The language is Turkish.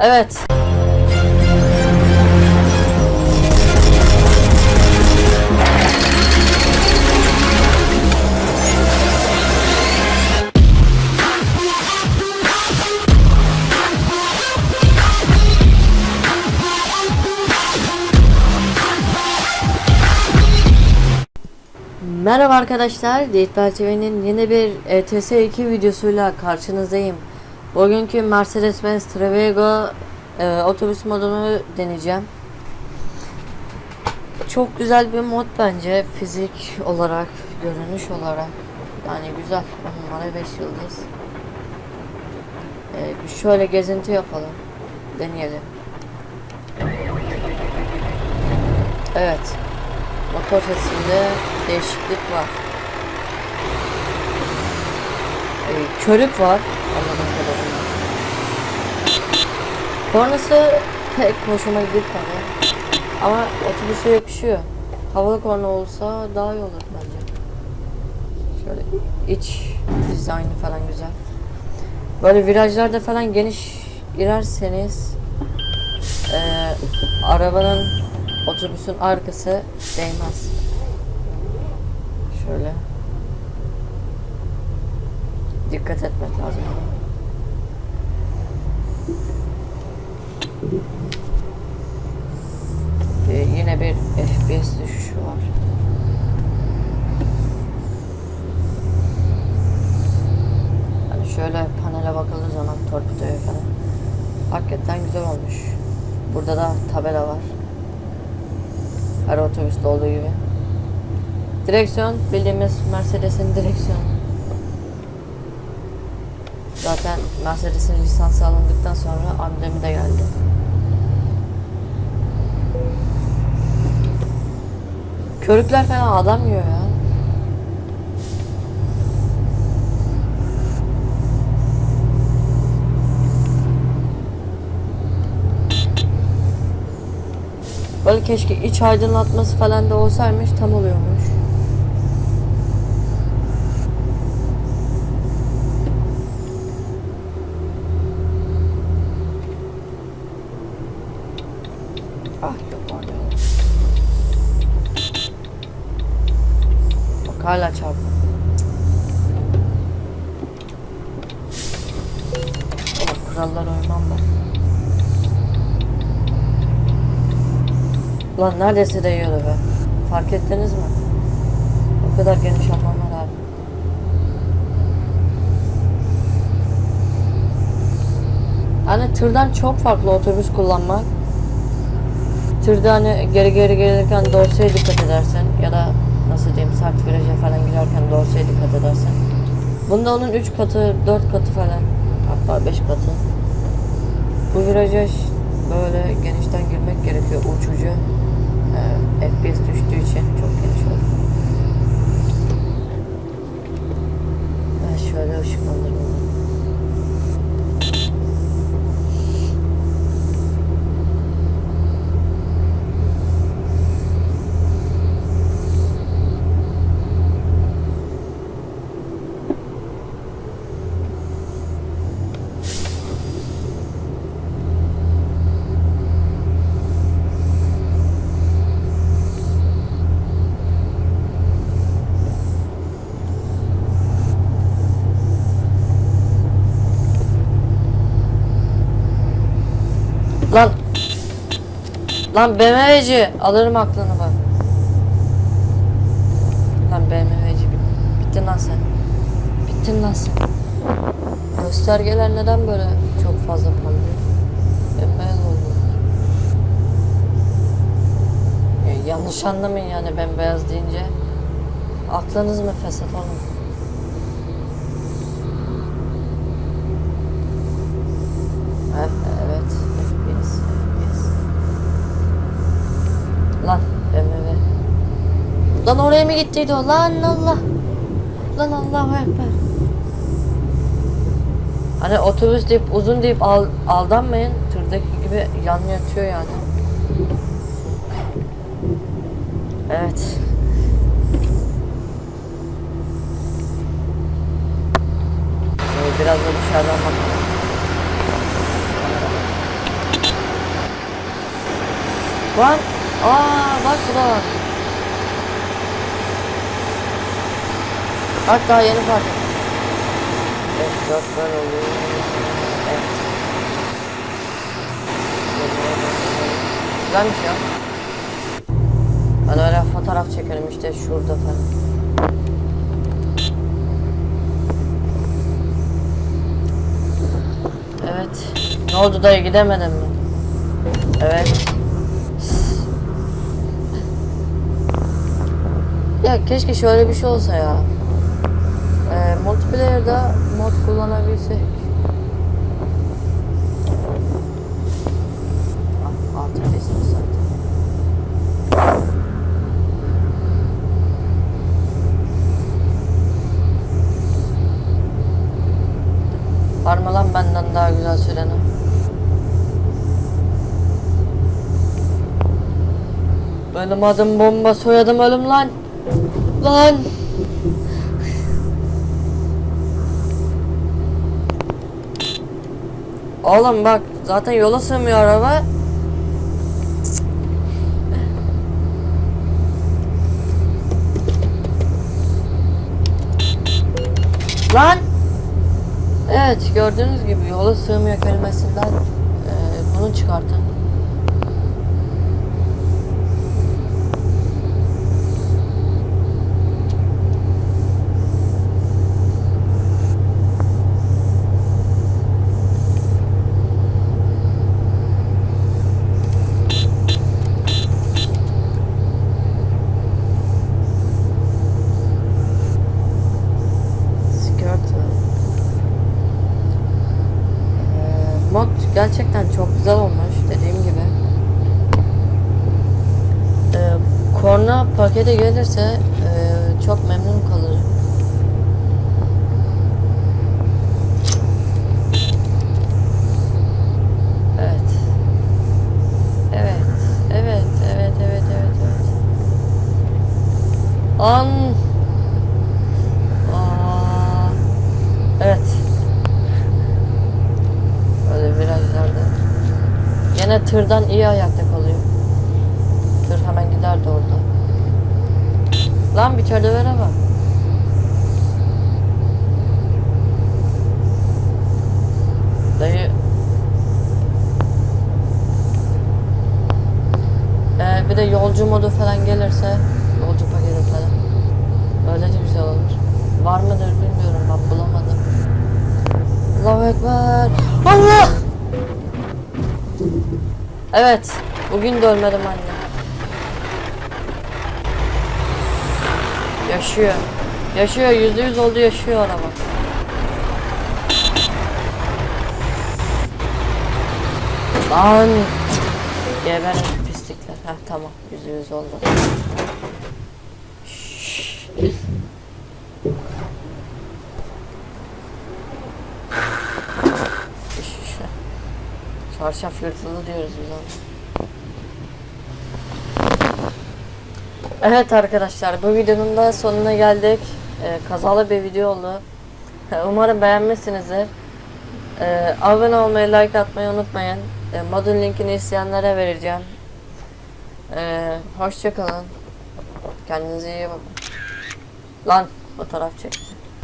Evet. Merhaba arkadaşlar, Deetbel TV'nin yeni bir E ETS2 videosuyla karşınızdayım. Bugünkü Mercedes-Benz Trevego e, otobüs modunu deneyeceğim. Çok güzel bir mod bence fizik olarak, görünüş olarak. Yani güzel, on numara 5 yıldız. E, bir şöyle gezinti yapalım, deneyelim. Evet. Motor sesinde değişiklik var. Ee, körük var. Anladığım kadarıyla. Kornası pek hoşuma gitmedi. Ama otobüse yakışıyor. Havalı korna olsa daha iyi olur bence. Şöyle iç dizaynı falan güzel. Böyle virajlarda falan geniş girerseniz eee arabanın otobüsün arkası değmez. Şöyle. Dikkat etmek lazım. Ee, yine bir FPS düşüşü var. Hani şöyle panele bakıldığı zaman torpidoya falan hakikaten güzel olmuş. Burada da tabela var. Her otobüste olduğu gibi. Direksiyon bildiğimiz Mercedes'in direksiyonu. Zaten Mercedes'in lisansı alındıktan sonra amblemi de geldi. Körükler falan adam yiyor ya. Böyle keşke iç aydınlatması falan da olsaymış tam oluyormuş. Hala çarptı. Oğlum kurallara uymam ben. Lan neredeyse değiyordu be. Fark ettiniz mi? O kadar geniş almama rağmen. Hani tırdan çok farklı otobüs kullanmak. Tırda hani geri geri gelirken dorseye dikkat edersen ya da nasıl diyeyim sert viraja falan girerken dorseye dikkat edersen. Bunda onun 3 katı, 4 katı falan hatta 5 katı. Bu viraja böyle genişten girmek gerekiyor uç ucu. Ee, FPS düştüğü için çok geniş oldu. Ben şöyle ışıklandırmalıyım. Lan BMW'ci alırım aklını bak. Lan BMW'ci bit- bittin lan sen. Bittin lan sen. Göstergeler neden böyle çok fazla parlıyor? Bembeyaz oldu. Ya yanlış anlamayın yani bembeyaz deyince. Aklınız mı fesat oğlum? Lan oraya mı gittiydi o? Lan Allah. Lan Allahu Ekber. Hani otobüs deyip uzun deyip al, aldanmayın. Tırdaki gibi yan yatıyor yani. Evet. Şöyle biraz da dışarıdan bakalım. Lan. Aa bak bu da var. Bak daha yeni fark ettim. Evet oluyor. Evet. Güzelmiş ya. Ben öyle fotoğraf çekerim işte şurada falan. Evet. Ne oldu dayı gidemedin mi? Evet. Ya keşke şöyle bir şey olsa ya. Ee, multiplayer'da mod kullanabilsek. Ah, altı kesin benden daha güzel söylenen? Benim adım bomba soyadım ölüm lan. Lan. Oğlum bak zaten yola sığmıyor araba. Lan. Evet gördüğünüz gibi yola sığmıyor kelimesinden eee, bunu çıkartın. Gerçekten çok güzel olmuş dediğim gibi. Ee, korna pakete gelirse e, çok memnun kalırım. Evet. Evet. Evet, evet, evet, evet, evet. An Aa, evet. Böyle virajlarda. Yine tırdan iyi ayakta kalıyor. Tır hemen giderdi orada. Lan bir çöldevere bak. Dayı. Ee, bir de yolcu modu falan gelirse, yolcu paketi falan. Öyle de güzel olur. Var mıdır bilmiyorum ben bulamadım. Allahu Ekber. Allah! Evet. Bugün de ölmedim anne. Yaşıyor. Yaşıyor. Yüzde yüz oldu yaşıyor araba. Lan! Geberin pislikler. Heh tamam. Yüzde yüz oldu. Şşş. Çarşaf yırtılı diyoruz biz ona. Evet arkadaşlar bu videonun da sonuna geldik. Ee, kazalı bir video oldu. Umarım beğenmişsinizdir. Ee, abone olmayı, like atmayı unutmayın. Ee, modun linkini isteyenlere vereceğim. Ee, Hoşçakalın. Kendinize iyi bakın. Lan fotoğraf çekti.